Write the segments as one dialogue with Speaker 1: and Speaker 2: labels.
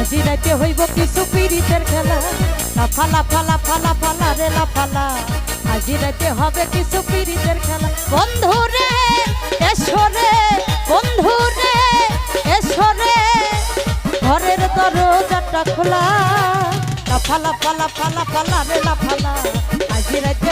Speaker 1: আজি রাতে হইব কিছু পিরিতের খেলা। লাফালা ফালা ফালা ফালা রে লাফালা আজি রাতে হবে কিছু পিরিতের খেলা। বন্ধু রে এসো রে বন্ধু রে এসো রে ঘরের দরজাটা খোলা। লাফালা ফালা ফালা ফালা রে লাফালা আজি রাতে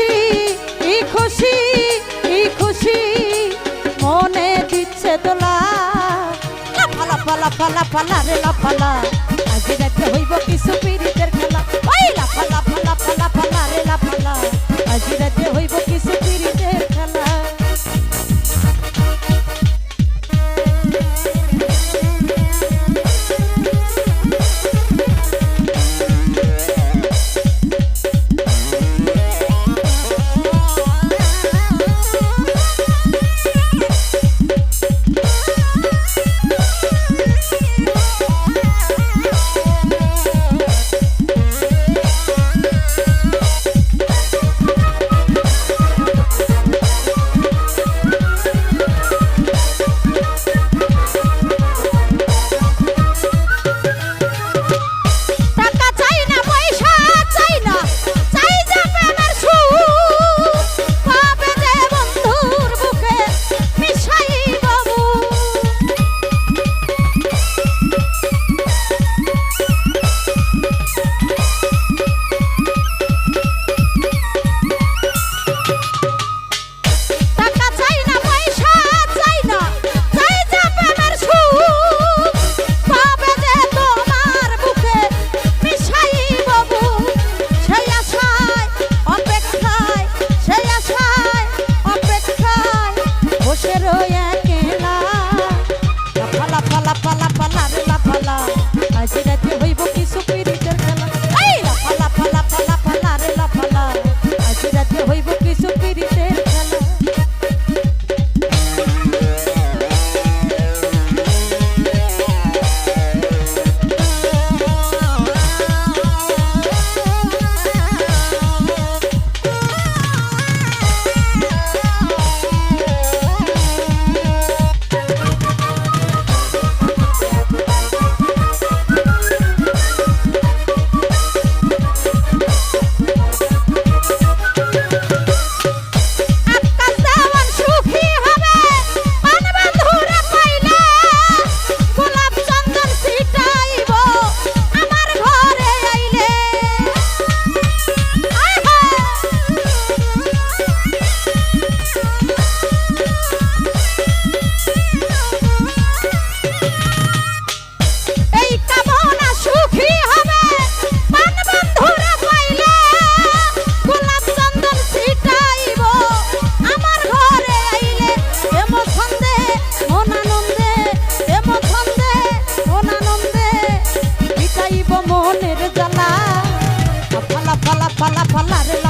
Speaker 1: খুশি কি খুশি কি খুশি, মনে দিচ্ছে দোলা লাফালা, ফালা ফালা ফালা রে লাফালা। আজি রাতে হইব কিছু পিড়িতের খেলা। ওই লাফালা মোহনের জ্বালা ফালা ফালা ফালা ফালা রে